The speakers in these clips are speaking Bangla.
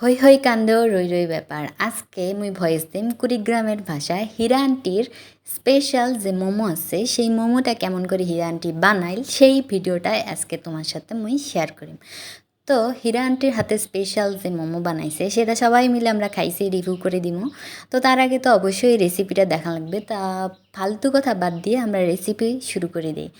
হই হই কাণ্ড রই রই ব্যাপার। আজকে মুই ভয়েস দিম কুড়িগ্রামের ভাষায়। হীরা আন্টির স্পেশাল যে মোমো আছে, সেই মোমোটা কেমন করে হীরা আন্টি বানাইল, সেই ভিডিওটাই আজকে তোমার সাথে মুই শেয়ার করিম। তো হীরা আন্টির হাতে স্পেশাল যে মোমো বানাইছে, সেটা সবাই মিলে আমরা খাইছি রিভিউ করে দিমু। তো তার আগে তো অবশ্যই রেসিপিটা দেখা লাগবে। তা ফালতু কথা বাদ দিয়ে আমরা রেসিপি শুরু করে দিই।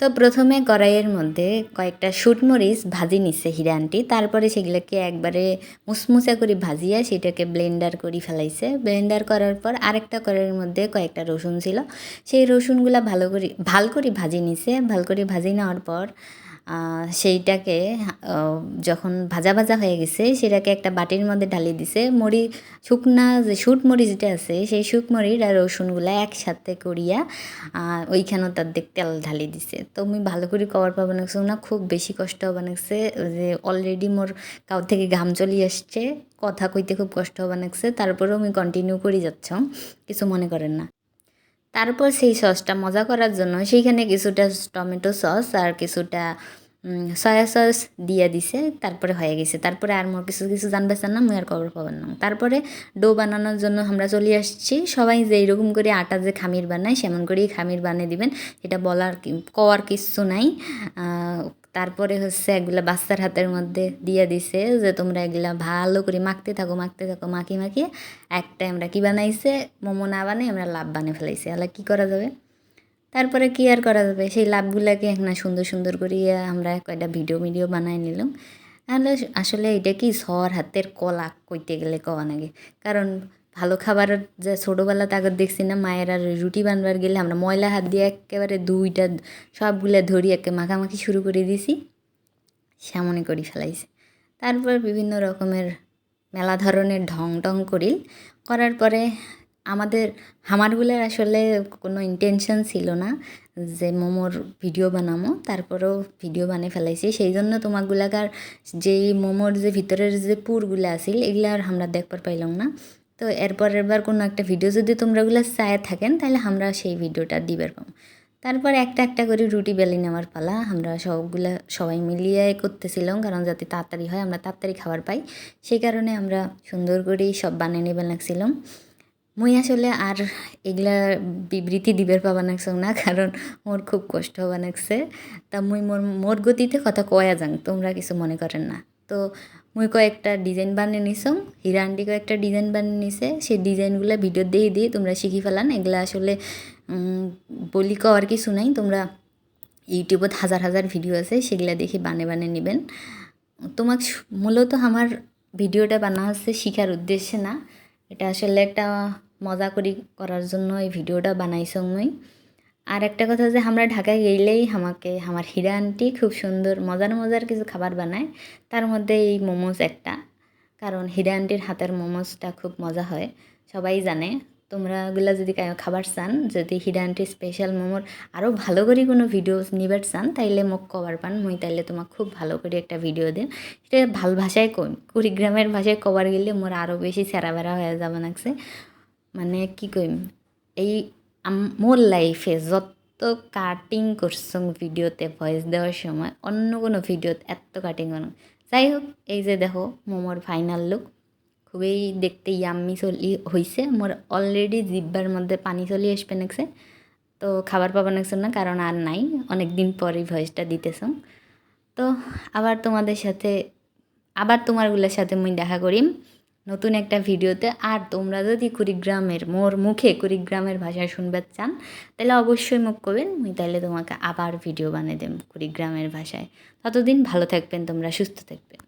তো প্রথমে কড়াইয়ের মধ্যে কয়েকটা শুটমরিচ ভাজি নিচ্ছে হিরানটি তারপরে সেগুলোকে একবারে মুসমুসা করে ভাজিয়া সেটাকে ব্লেন্ডার করে ফেলাইছে। ব্লেন্ডার করার পর আরেকটা কড়াইয়ের মধ্যে কয়েকটা রসুন ছিল। সেই রসুনগুলা ভালো করে ভালো করে ভাজি নিছে। ভালো করে ভাজি নেওয়ার পর সেইটাকে যখন ভাজা ভাজা হয়ে গেছে, সেটাকে একটা বাটির মধ্যে ঢালিয়ে দিছে। মরি শুকনা যে শুট মরি যেটা আছে, সেই শুক মরির আর রসুনগুলা একসাথে করিয়া ওইখানেও তার দিক তেল ঢালি দিছে। তো আমি ভালো করে কভার পা বানাচ্ছি না খুব বেশি কষ্ট বানাচ্ছে যে অলরেডি মোর কাউ থেকে ঘাম চলে আসছে, কথা কইতে খুব কষ্ট বানাচ্ছে তারপরেও আমি কন্টিনিউ করে যাচ্ছ, কিছু মনে করেন না। তারপর সেই সসটা মজা করার জন্য সেইখানে কিছুটা টমেটো সস আর কিছুটা সয়া সস দিয়ে দিছে, তারপরে হয়ে গেছে। তারপরে আর মোর কিছু কিছু জানবে না, মুই আর খবর পাবেন না। তারপরে ডো বানানোর জন্য আমরা চলে আসছি। সবাই যে এরকম করে আটা যে খামির বানায়, সেমন করেই খামির বানিয়ে দিবেন। এটা বলার কওয়ার কিছু নাই। তারপরে হচ্ছে একগুলা বাচ্চার হাতের মধ্যে দিয়ে দিছে যে তোমরা এগুলা ভালো করে মাখতে থাকো মাখতে থাকো, মাখি মাখিয়ে একটা আমরা কি বানাইছে? মোমো না বানাই আমরা লাভ বানিয়ে ফেলাইছি। আলা কি করা যাবে? তারপরে কি আর করা যাবে? সেই লাভগুলাকে একটা সুন্দর সুন্দর করিয়ে আমরা কয়টা ভিডিও ভিডিও বানাই নিলাম। তাহলে আসলে এটা কি সর হাতের কলা কইতে গেলে কওয়া নাগে। কারণ ভালো খাবার যে ছোটোবেলা তাগত দেখছি না, মায়ের আর রুটি বানবার গেলে আমরা ময়লা হাত দিয়ে একেবারে দুইটা সবগুলা ধরি একে মাখামাখি শুরু করে দিছি সেমনই করি ফেলাইছে। তারপর বিভিন্ন রকমের মেলা ধরনের ঢং টং করিল। করার পরে আমাদের হামারগুলার আসলে কোনো ইন্টেনশন ছিল না যে মোমোর ভিডিও বানামো, তারপরেও ভিডিও বানিয়ে ফেলাইছি। সেই জন্য তোমাকগুলাকার যেই মোমোর যে ভিতরের যে পুরগুলা আছিল, এগুলা আর আমরা দেখবার পাইলাম না। তো এরপর এবার কোনো একটা ভিডিও যদি তোমরা ওগুলো চায় থাকেন, তাহলে আমরা সেই ভিডিওটা দিবার পাবো তারপর একটা একটা করে রুটি বেলি নেওয়ার পালা। আমরা সবগুলো সবাই মিলিয়ে করতেছিলাম, কারণ যাতে তাড়াতাড়ি হয়, আমরা তাড়াতাড়ি খাবার পাই। সেই কারণে আমরা সুন্দর করেই সব বানিয়ে নেবেন লাগছিলাম। মুই আসলে আর এগুলা বিবৃতি দিবের পাবা নাকছ না, কারণ মোর খুব কষ্ট নাকছে তা মুই মোর মোর গতিতে কথা কয়া যাং, তোমরা কিছু মনে করেন না। তো মুই কয়েকটা ডিজাইন বানিয়ে নিছং হিরা আন্টি কয়েকটা ডিজাইন বানিয়ে নিছে, সেই ডিজাইনগুলো ভিডিও দিয়ে দিয়ে তোমরা শিখি ফেলান। এগুলা আসলে বলি কওয়ার কিছু নাই, তোমরা ইউটিউবত হাজার হাজার ভিডিও আছে, সেগুলা দেখে বানে বানে নেবেন। তোমাক মূলত আমার ভিডিওটা বানা হচ্ছে শিখার উদ্দেশ্যে না, এটা আসলে একটা মজা করি করার জন্য এই ভিডিওটা বানাইছো মুই। আর একটা কথা যে আমরা ঢাকায় গেলেই আমাকে, আমার হিরা আন্টি খুব সুন্দর, মজার মজার কিছু খাবার বানায়। তার মধ্যে এই মোমোজ একটা, কারণ হিরা আন্টির হাতের মোমোজটা খুব মজা হয়, সবাই জানে। তোমরা ওগুলো যদি খাবার চান, যদি হিরা আন্টির স্পেশাল মোমোর আরও ভালো করে কোনো ভিডিও নিবার চান, তাইলে মোক কবার পান, মুই তাইলে তোমাকে খুব ভালো করে একটা ভিডিও দিন সেটা ভালো ভাষায় কই, কুড়িগ্রামের ভাষায় কবার গেলে মোর আরও বেশি সেরা বেড়া হয়ে যাবে লাগছে। মানে কি কইম, এই মোর লাইফে যত কাটিং করছং ভিডিওতে ভয়েস দেওয়ার সময়, অন্য কোনো ভিডিওতে এত কাটিং করো যাই হোক এই যে দেখো মোমোর ফাইনাল লুক খুবই দেখতে ইয়াম্মি চলি হয়েছে মোর অলরেডি জিব্বার মধ্যে পানি চলি আসবে নাকছে তো খাবার পাবার নাকছে না, কারণ আর নাই। অনেক দিন পরে ভয়েসটা দিতেছ তো আবার তোমাদের সাথে, আবার তোমারগুলোর সাথে মুই দেখা করিম। নতুন একটা ভিডিওতে আর তোমরা যদি কুড়িগ্রামের, মোর মুখে কুড়িগ্রামের ভাষা শুনবে চান, তাহলে অবশ্যই মুখ করবেন, মুই তাহলে তোমাকে আবার ভিডিও বানিয়ে দেব কুড়িগ্রামের ভাষায়। ততদিন ভালো থাকবেন, তোমরা সুস্থ থাকবেন।